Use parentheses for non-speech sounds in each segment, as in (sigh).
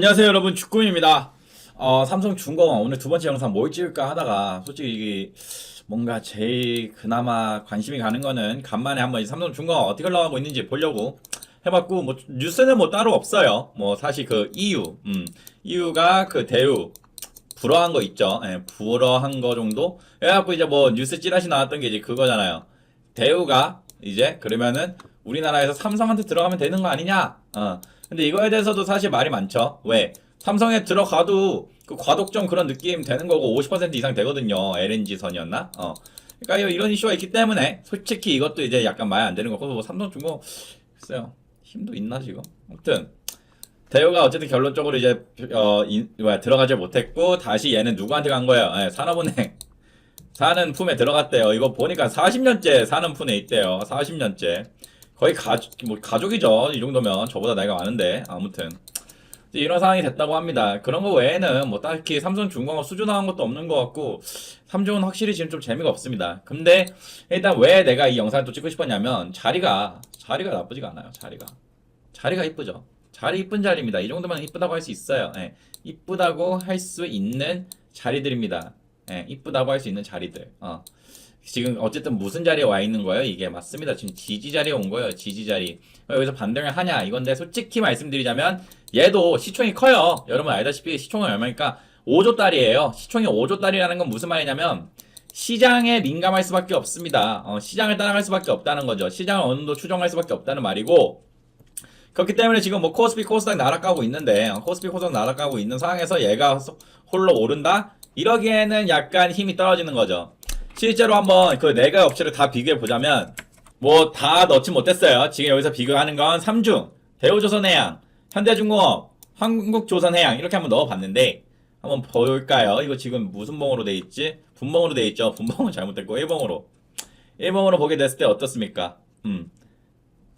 안녕하세요 여러분 축구입니다. 어, 삼성 중공업 오늘 두 번째 영상 뭘 찍을까 하다가 솔직히 뭔가 제일 그나마 관심이 가는 거는 간만에 한번 이 삼성 중공업 어떻게 흘러가고 있는지 보려고 해봤고 뭐 뉴스는 뭐 따로 없어요. 뭐 사실 그 EU, 음, EU가 그 대우 불어한 거 있죠. 예, 불어한 거 정도. 해갖고 이제 뭐 뉴스 찌라시 나왔던 게 이제 그거잖아요. 대우가 이제 그러면은 우리나라에서 삼성한테 들어가면 되는 거 아니냐? 어. 근데 이거에 대해서도 사실 말이 많죠. 왜? 삼성에 들어가도 그 과독점 그런 느낌 되는 거고 50% 이상 되거든요. LNG 선이었나? 어. 그러니까 이런 이슈가 있기 때문에 솔직히 이것도 이제 약간 말 안 되는 거고 뭐 삼성중공 글쎄요 힘도 있나 지금? 아무튼 대우가 어쨌든 결론적으로 이제 어 인, 뭐야 들어가지 못했고 다시 얘는 누구한테 간 거예요? 예, 산업은행 사는 품에 들어갔대요. 이거 보니까 40년째 사는 품에 있대요. 40년째. 거의 가족, 뭐 가족이죠. 이 정도면 저보다 나이가 많은데 아무튼 이런 상황이 됐다고 합니다. 그런 거 외에는 뭐 딱히 삼성 중공업 수준화한 것도 없는 것 같고 삼중은 확실히 지금 좀 재미가 없습니다. 근데 일단 왜 내가 이 영상을 또 찍고 싶었냐면 자리가 자리가 나쁘지가 않아요. 자리가 자리가 이쁘죠. 자리 이쁜 자리입니다. 이 정도면 이쁘다고 할 수 있어요. 예, 이쁘다고 할 수 있는 자리들입니다. 예, 이쁘다고 할 수 있는 자리들. 어. 지금 어쨌든 무슨 자리에 와 있는 거예요? 이게 맞습니다. 지금 지지 자리에 온 거예요. 지지 자리. 여기서 반등을 하냐? 이건데 솔직히 말씀드리자면 얘도 시총이 커요. 여러분 알다시피 시총은 얼마니까 5조 달이에요. 시총이 5조 달이라는 건 무슨 말이냐면 시장에 민감할 수밖에 없습니다. 어, 시장을 따라갈 수밖에 없다는 거죠. 시장을 어느 정도 추정할 수밖에 없다는 말이고 그렇기 때문에 지금 뭐 코스피 코스닥 날아가고 있는데 어, 코스피 코스닥 날아가고 있는 상황에서 얘가 소- 홀로 오른다? 이러기에는 약간 힘이 떨어지는 거죠. 실제로 한번 그 네가 업체를 다 비교해 보자면 뭐 다 넣지 못했어요. 지금 여기서 비교하는 건 삼중, 대우조선해양, 현대중공업, 한국조선해양 이렇게 한번 넣어봤는데 한번 볼까요? 이거 지금 무슨 봉으로 돼 있지? 분봉으로 돼 있죠. 분봉은 잘못됐고 1봉으로 1봉으로 보게 됐을 때 어떻습니까? 음.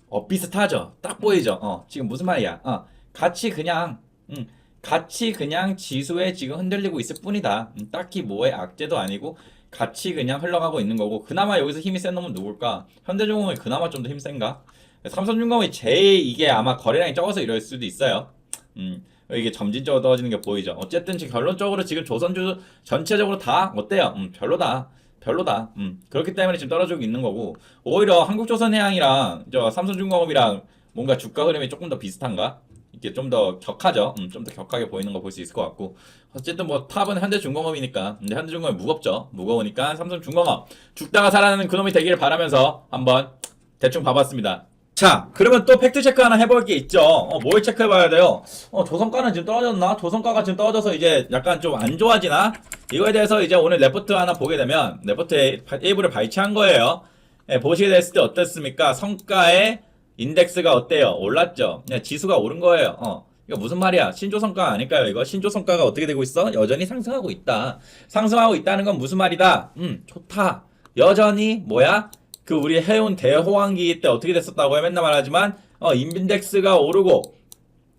어 비슷하죠. 딱 보이죠. 어 지금 무슨 말이야? 어 같이 그냥 음 같이 그냥 지수에 지금 흔들리고 있을 뿐이다. 음, 딱히 뭐의 악재도 아니고 같이 그냥 흘러가고 있는 거고 그나마 여기서 힘이 센 놈은 누굴까? 현대중공업이 그나마 좀 더 힘 센가? 삼성중공업이 제일 이게 아마 거래량이 적어서 이럴 수도 있어요. 음 이게 점진적으로 떨어지는 게 보이죠. 어쨌든 지금 결론적으로 지금 조선주 전체적으로 다 어때요? 음 별로다. 별로다. 음 그렇기 때문에 지금 떨어지고 있는 거고 오히려 한국조선해양이랑 저 삼성중공업이랑 뭔가 주가 흐름이 조금 더 비슷한가? 이게 좀 더 격하죠. 음, 좀 더 격하게 보이는 거 볼 수 있을 것 같고 어쨌든 뭐 탑은 현대중공업이니까 근데 현대중공업이 무겁죠. 무거우니까 삼성중공업 죽다가 살아나는 그놈이 되기를 바라면서 한번 대충 봐봤습니다. 자, 그러면 또 팩트 체크 하나 해볼 게 있죠. 어, 뭘 체크해봐야 돼요? 어, 조선가는 지금 떨어졌나? 조선가가 지금 떨어져서 이제 약간 좀 안 좋아지나? 이거에 대해서 이제 오늘 레포트 하나 보게 되면 레포트에 일부를 발췌한 거예요. 예, 보시게 됐을 때 어떻습니까? 성과의 인덱스가 어때요? 올랐죠? 네, 지수가 오른 거예요. 어. 이거 무슨 말이야? 신조성과 아닐까요? 이거 신조성과가 어떻게 되고 있어? 여전히 상승하고 있다. 상승하고 있다는 건 무슨 말이다? 음, 좋다. 여전히 뭐야? 그 우리 해운 대호황기 때 어떻게 됐었다고 해 맨날 말하지만 어, 인덱스가 오르고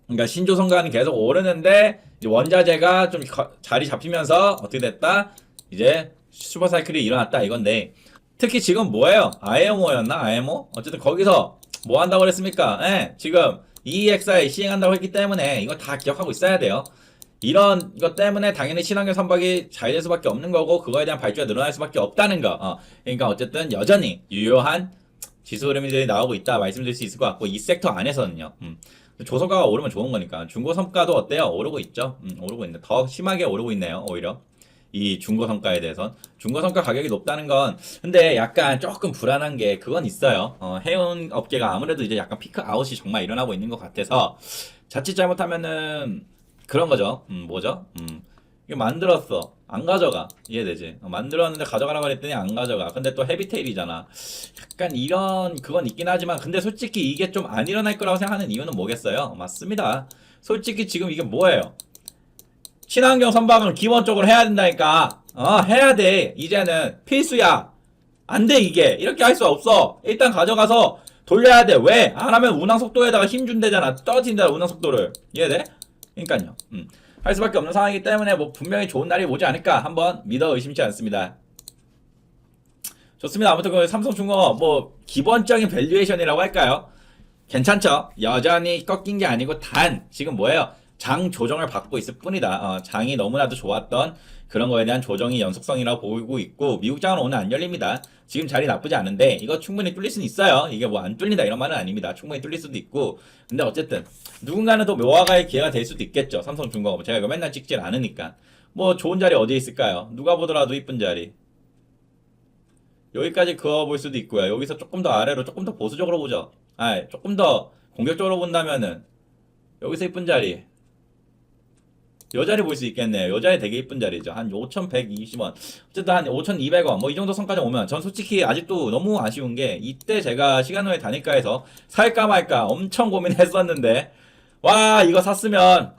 그러니까 신조성과는 계속 오르는데 원자재가 좀 거- 자리 잡히면서 어떻게 됐다? 이제 슈퍼사이클이 일어났다 이건데 특히 지금 뭐예요? IMO였나? IMO? 어쨌든 거기서 뭐 한다고 그랬습니까? 예, 지금 EEXI 시행한다고 했기 때문에 이거 다 기억하고 있어야 돼요. 이런 것 때문에 당연히 친환경 선박이 잘 될 수밖에 없는 거고 그거에 대한 발주가 늘어날 수밖에 없다는 거. 어, 그러니까 어쨌든 여전히 유효한 지수 흐름들이 나오고 있다 말씀드릴 수 있을 것 같고 이 섹터 안에서는요. 음. 조선가가 오르면 좋은 거니까 중고 성과도 어때요? 오르고 있죠. 음, 오르고 있는데 더 심하게 오르고 있네요. 오히려 이 중고 성과에 대해선 중고 성과 가격이 높다는 건 근데 약간 조금 불안한 게 그건 있어요. 어, 해운 업계가 아무래도 이제 약간 피크 아웃이 정말 일어나고 있는 것 같아서 자칫 잘못하면은 그런 거죠. 음, 뭐죠? 음, 이거 만들었어. 안 가져가. 이해되지? 어, 만들었는데 가져가라고 그랬더니 안 가져가. 근데 또 헤비테일이잖아. 약간 이런 그건 있긴 하지만 근데 솔직히 이게 좀 안 일어날 거라고 생각하는 이유는 뭐겠어요? 맞습니다. 솔직히 지금 이게 뭐예요? 친환경 선박은 기본적으로 해야 된다니까. 어, 해야 돼. 이제는 필수야. 안 돼, 이게. 이렇게 할 수 없어. 일단 가져가서 돌려야 돼. 왜? 안 하면 운항 속도에다가 힘 준대잖아. 떨어진다, 운항 속도를. 이해돼? 그러니까요. 음. 할 수밖에 없는 상황이기 때문에 뭐 분명히 좋은 날이 오지 않을까 한번 믿어 의심치 않습니다. 좋습니다. 아무튼 그 삼성중공업 뭐 기본적인 밸류에이션이라고 할까요? 괜찮죠? 여전히 꺾인 게 아니고 단 지금 뭐예요? 장 조정을 받고 있을 뿐이다. 어, 장이 너무나도 좋았던 그런 거에 대한 조정이 연속성이라고 보이고 있고 미국 장은 오늘 안 열립니다. 지금 자리 나쁘지 않은데 이거 충분히 뚫릴 수는 있어요. 이게 뭐 안 뚫린다 이런 말은 아닙니다. 충분히 뚫릴 수도 있고 근데 어쨌든 누군가는 또 묘화가의 기회가 될 수도 있겠죠. 삼성중공업 제가 이거 맨날 찍질 않으니까 뭐 좋은 자리 어디에 있을까요? 누가 보더라도 이쁜 자리 여기까지 그어볼 수도 있고요. 여기서 조금 더 아래로 조금 더 보수적으로 보죠. 아, 조금 더 공격적으로 본다면은 여기서 이쁜 자리. 요 자리 볼 수 있겠네요. 요 자리 되게 이쁜 자리죠. 한 5,120원. 어쨌든 한 5,200원. 뭐 이 정도 선까지 오면 전 솔직히 아직도 너무 아쉬운 게 이때 제가 시간 후에 다니까에서 살까 말까 엄청 고민했었는데 와 이거 샀으면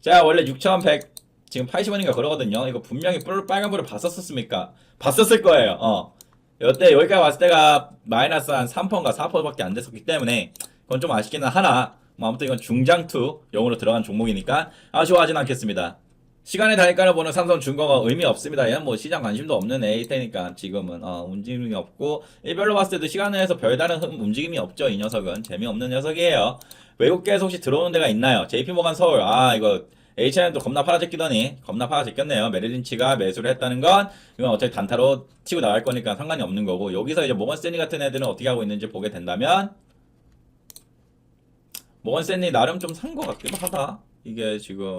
제가 원래 6,100 지금 80원인가 그러거든요. 이거 분명히 뿔 빨간 불을 봤었습니까? 봤었을 거예요. 어. 여태 여기까지 왔을 때가 마이너스 한 3%인가 4%밖에 안 됐었기 때문에 그건 좀 아쉽기는 하나 뭐 아무튼 이건 중장투 용으로 들어간 종목이니까 아쉬워하진 않겠습니다. 시간에 다니까를 보는 삼성중공업 의미 없습니다. 얘는 뭐 시장 관심도 없는 애일 테니까 지금은 어, 움직임이 없고 일별로 봤을 때도 시간에서 별다른 흠- 움직임이 없죠. 이 녀석은 재미없는 녀석이에요. 외국계에서 혹시 들어오는 데가 있나요? JP모간 서울 아 이거 H&M도 겁나 팔아제끼더니 겁나 팔아제꼈네요. 메릴린치가 매수를 했다는 건 이건 어차피 단타로 치고 나갈 거니까 상관이 없는 거고 여기서 이제 모건 스탠리 같은 애들은 어떻게 하고 있는지 보게 된다면 모건 스탠리 나름 좀 산 것 같기도 하다. 이게 지금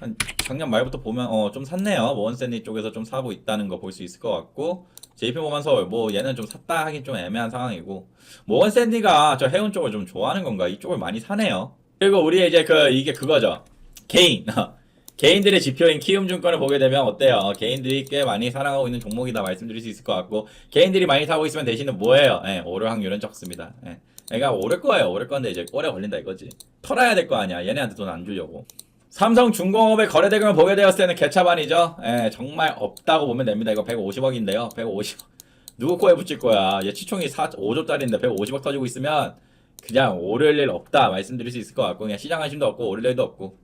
한 작년 말부터 보면 어 좀 샀네요. 모건 스탠리 쪽에서 좀 사고 있다는 거 볼 수 있을 것 같고 JP 모건 서울 뭐 얘는 좀 샀다 하긴 좀 애매한 상황이고 모건 스탠리가 저 해운 쪽을 좀 좋아하는 건가 이쪽을 많이 사네요. 그리고 우리 이제 그 이게 그거죠. 개인 (laughs) 개인들의 지표인 키움증권을 보게 되면 어때요? 어, 개인들이 꽤 많이 사랑하고 있는 종목이다 말씀드릴 수 있을 것 같고 개인들이 많이 사고 있으면 대신에 뭐예요? 예, 오를 확률은 적습니다. 예. 그러니까 오를 거예요. 오를 건데 이제 꼴에 걸린다 이거지. 털어야 될 거 아니야. 얘네한테 돈 안 주려고. 삼성 중공업의 거래 대금을 보게 되었을 때는 개차반이죠. 예, 정말 없다고 보면 됩니다. 이거 150억인데요. 150억. 누구 코에 붙일 거야? 얘 치총이 4, 5조짜리인데 150억 터지고 있으면 그냥 오를 일 없다 말씀드릴 수 있을 것 같고 그냥 시장 관심도 없고 오를 일도 없고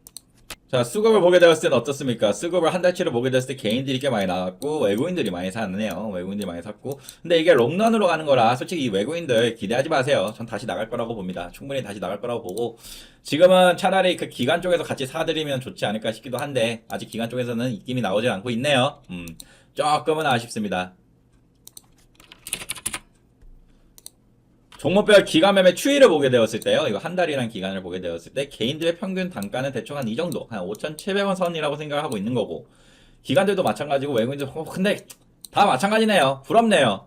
자, 수급을 보게 되었을 때는 어떻습니까? 수급을 한 달치로 보게 됐을 때 개인들이 꽤 많이 나왔고, 외국인들이 많이 샀네요. 외국인들이 많이 샀고. 근데 이게 롱런으로 가는 거라, 솔직히 이 외국인들 기대하지 마세요. 전 다시 나갈 거라고 봅니다. 충분히 다시 나갈 거라고 보고, 지금은 차라리 그 기관 쪽에서 같이 사드리면 좋지 않을까 싶기도 한데, 아직 기관 쪽에서는 입김이 나오질 않고 있네요. 음, 조금은 아쉽습니다. 종목별 기간 매매 추이를 보게 되었을 때요. 이거 한 달이란 기간을 보게 되었을 때 개인들의 평균 단가는 대충 한 이 정도, 한 5,700원 선이라고 생각을 하고 있는 거고 기관들도 마찬가지고 외국인들 어, 근데 다 마찬가지네요. 부럽네요.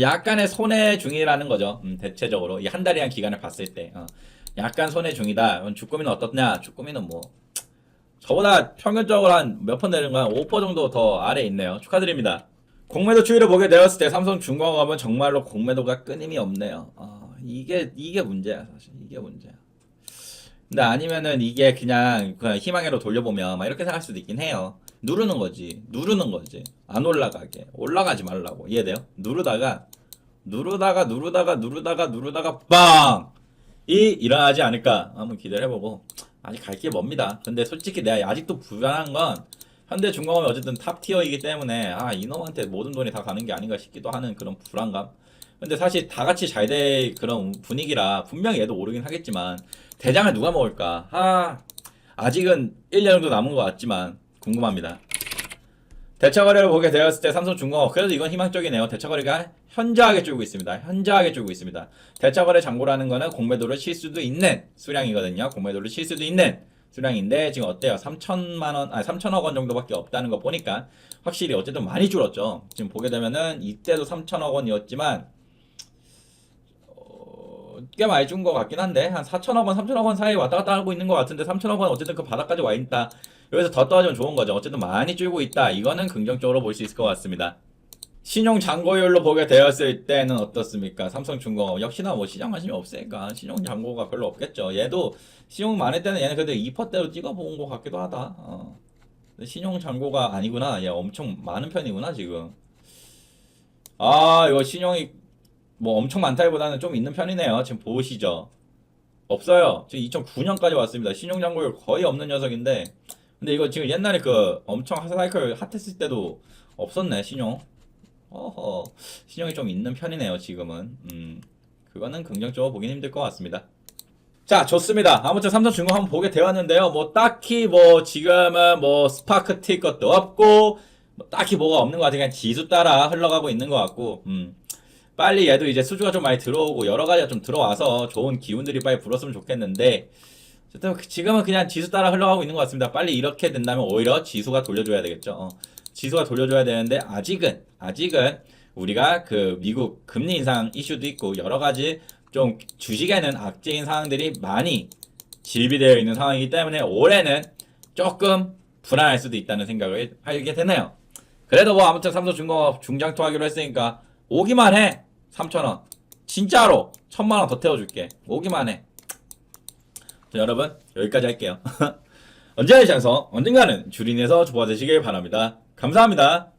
약간의 손해 중이라는 거죠. 음, 대체적으로 이 한 달이란 기간을 봤을 때 어, 약간 손해 중이다. 주꾸미는 어떻냐? 주꾸미는 뭐 저보다 평균적으로 한 몇 번 내는 건5% 정도 더 아래 에 있네요. 축하드립니다. 공매도 추이를 보게 되었을 때 삼성 중공업은 정말로 공매도가 끊임이 없네요. 아, 이게 이게 문제야 사실 이게 문제야. 근데 아니면은 이게 그냥 그냥 희망으로 돌려보면 막 이렇게 생각할 수도 있긴 해요. 누르는 거지, 누르는 거지. 안 올라가게 올라가지 말라고 이해돼요? 누르다가 누르다가 누르다가 누르다가 누르다가 빵! 이 일어나지 않을까 한번 기대를 해보고 아직 갈 게 멉니다. 근데 솔직히 내가 아직도 불안한 건 현대 중공업이 어쨌든 탑 티어이기 때문에 아 이놈한테 모든 돈이 다 가는 게 아닌가 싶기도 하는 그런 불안감. 근데 사실 다 같이 잘 될 그런 분위기라 분명히 얘도 오르긴 하겠지만 대장을 누가 먹을까? 아 아직은 1년 정도 남은 것 같지만 궁금합니다. 대차 거래를 보게 되었을 때 삼성 중공업 그래도 이건 희망적이네요. 대차 거래가 현저하게 줄고 있습니다. 현저하게 줄고 있습니다. 대차 거래 잔고라는 거는 공매도를 칠 수도 있는 수량이거든요. 공매도를 칠 수도 있는 수량인데 지금 어때요? 3천만 원, 아니 3천억 원 정도밖에 없다는 거 보니까 확실히 어쨌든 많이 줄었죠. 지금 보게 되면은 이때도 3천억 원이었지만 어, 꽤 많이 준 것 같긴 한데 한 4천억 원, 3천억 원 사이에 왔다 갔다 하고 있는 것 같은데 3천억 원 어쨌든 그 바닥까지 와 있다. 여기서 더 떨어지면 좋은 거죠. 어쨌든 많이 줄고 있다. 이거는 긍정적으로 볼 수 있을 것 같습니다. 신용 잔고율로 보게 되었을 때는 어떻습니까? 삼성중공업 역시나 뭐 시장 관심이 없으니까 신용 잔고가 별로 없겠죠. 얘도 신용 많을 때는 얘는 그래도 2%대로 찍어본 것 같기도 하다. 어. 신용 잔고가 아니구나. 얘 엄청 많은 편이구나 지금. 아 이거 신용이 뭐 엄청 많다기보다는 좀 있는 편이네요. 지금 보시죠. 없어요. 지금 2009년까지 왔습니다. 신용 잔고율 거의 없는 녀석인데 근데 이거 지금 옛날에 그 엄청 하사이클 핫했을 때도 없었네 신용. 어허 신용이 좀 있는 편이네요 지금은. 음 그거는 긍정적으로 보긴 힘들 것 같습니다. 자, 좋습니다. 아무튼 삼성 중공 한번 보게 되었는데요. 뭐 딱히 뭐 지금은 뭐 스파크 튈 것도 없고 뭐 딱히 뭐가 없는 것 같아요. 그냥 지수 따라 흘러가고 있는 것 같고, 음. 빨리 얘도 이제 수주가 좀 많이 들어오고 여러 가지가 좀 들어와서 좋은 기운들이 빨리 불었으면 좋겠는데 그 지금은 그냥 지수 따라 흘러가고 있는 것 같습니다. 빨리 이렇게 된다면 오히려 지수가 돌려줘야 되겠죠. 어. 지수가 돌려줘야 되는데 아직은 아직은 우리가 그 미국 금리 인상 이슈도 있고 여러 가지 좀 주식에는 악재인 상황들이 많이 질비되어 있는 상황이기 때문에 올해는 조금 불안할 수도 있다는 생각을 하게 되네요. 그래도 뭐 아무튼 삼성중공업 중장 투하기로 했으니까 오기만 해 3천원. 진짜로 천만원 더 태워줄게. 오기만 해. 자, 여러분 여기까지 할게요. (laughs) 언제나 시장성 언젠가는 주린에서 좋아지시길 바랍니다 감사합니다